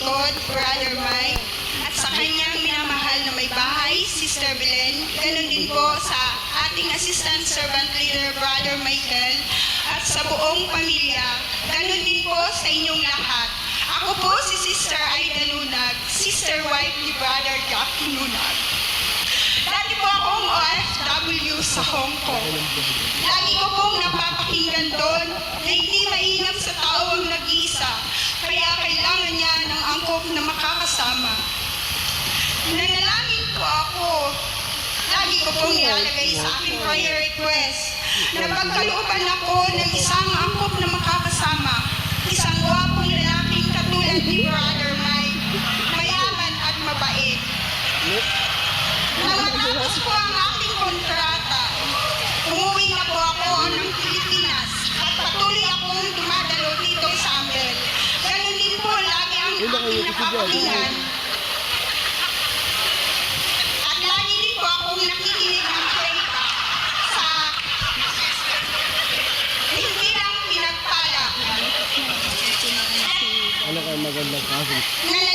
lingkod, Brother Mike, at sa kanyang minamahal na may bahay, Sister Belen. Ganon din po sa ating assistant servant leader, Brother Michael, at sa buong pamilya. Ganon din po sa inyong lahat. Ako po si Sister Aida Lunag, sister wife ni Brother Jackie Lunag. Dati po akong OFW sa Hong Kong. Lagi ko pong napapakinggan doon na hindi mainam sa tao ang kaya kailangan niya ng angkop na makakasama. Nanalangin po ako. Lagi ko pong nilalagay sa aking prayer request na pagkalooban ako ng isang angkop na napapakinggan. At lagi din po akong nakikinig ng kwenta sa hindi lang pinagpala. Ano kayo magandang kaso?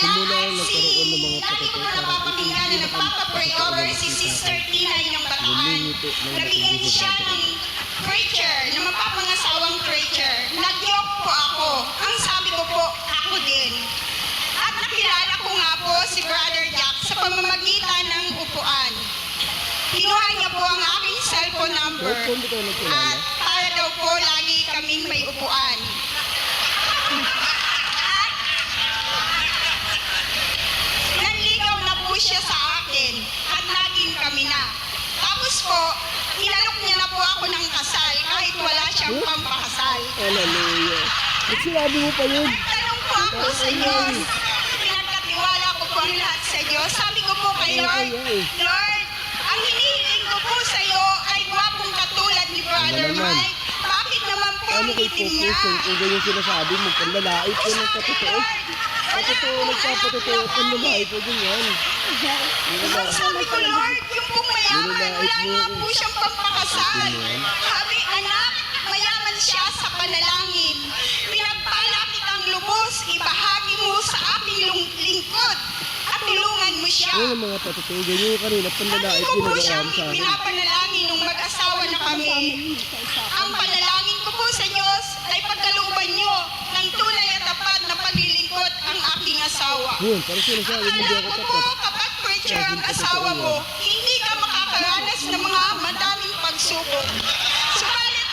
Simula si, nagkaroon ng mga lagi ko napapakinggan na nagpapapray over si Sister Tinay ng Bataan. Nabigyan siya ng preacher, na mapapangasawang preacher. Nagyok po ako. Ang sabi ko po, ako din. At nakilala ko nga po si Brother Jack sa pamamagitan ng upuan. Kinuha niya po ang aking cellphone number. Nagkilala, At para daw po lagi kaming may upuan. At nanligaw na po siya sa akin at naging kami na. Tapos po, inalok niya na po ako ng kasal kahit wala siyang pampakasal. hallelujah. Ba't sinabi mo pa yun? Nagtanong po ako sa Diyos. Pinagkatiwala ko po ang lahat sa Diyos. Sabi ko po kay Lord, Lord, ang hinihiling ko po sa iyo ay gwapong katulad ni Brother Ano naman? Mike. Bakit naman po Ano ang itim niya? kung kung ganyan sinasabi mo? Panlalait ko ng katotoo. Katotoo nagpapatotoo at panlalait ko ganyan. Ang sabi ko, Lord, yung pong mayaman, wala nga po siyang pampakasal. Ano yung mga patotoo? Ganyan yung kanina, panlalait ko po ginagawa siyang sa akin. pinapanalangin nung mag-asawa na kami. Ang panalangin ko po sa Diyos ay pagkalooban niyo ng tunay at tapat na paglilingkod ang aking asawa. Yun, parang sinasabi mo, hindi Akala ako ko po tapat. kapag preacher ang asawa mo, hindi ka makakaranas ng mga madaming pagsubok. Subalit,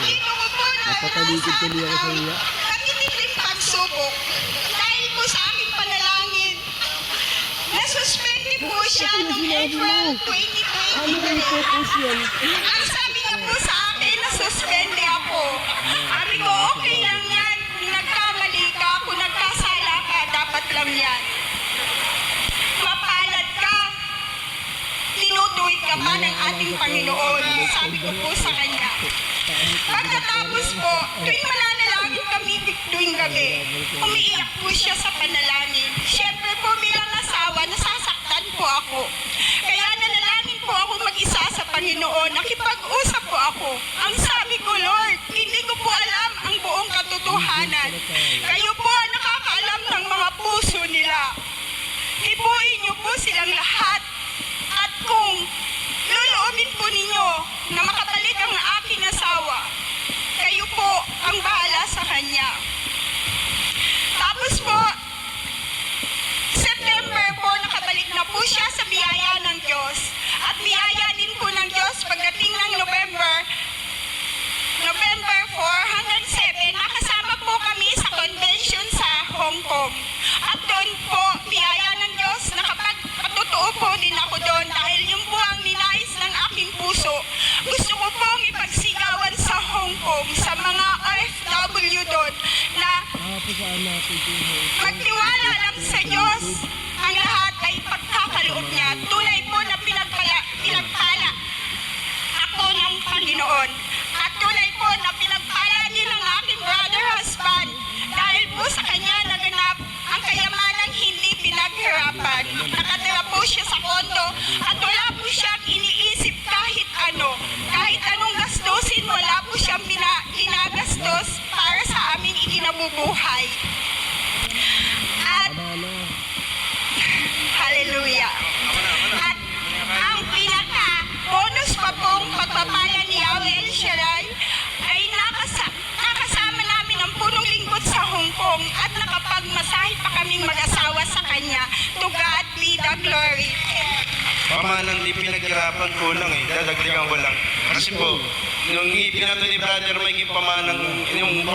dito ko po Napatalikod tuloy ako sa iya. Nakititling pagsubok. Dahil po sa aking panalangin, nasuspende po siya noong April Ano kayo 2023. focus yan? Ang sabi niya po sa akin, nasuspende ako. Sabi ko, okay lang yan. Nagkamali ka, kung nagkasala ka, dapat lang yan. Mapalad ka. Tinutuwid ka pa ng ating Panginoon. Sabi ko po sa kanya. Pagkatapos po, tuwing mananalangin kami tuwing gabi, umiiyak po siya sa panalangin. Po ako. Kaya nanalangin po ako mag-isa sa Panginoon. Nakipag-usap magtiwala lang sa Diyos. Ang lahat ay pagkakaloob niya. Tunay po na pinagpala, pinagpala ako ng Panginoon. At tunay po na pinagpala din ng aking brother husband. Dahil po sa kanya naganap ang kayamanang hindi pinaghirapan. Nakatira po siya sa kondo at wala po siyang iniisip kahit ano. Kahit anong gastusin, wala po siyang ginagastos para sa aming ikinabubuhay. Pa pong pagpapala ni Yahweh El Shaddai ay nakasa nakasama namin ang punong lingkod sa Hong Kong at nakapagmasahe pa kaming mag-asawa sa kanya. To God be the glory. Pamanang di pinaghirapan kulang eh. Dadagdagan ko lang. Kasi po, nung ipinato ni Brother Mike yung pamanang, yung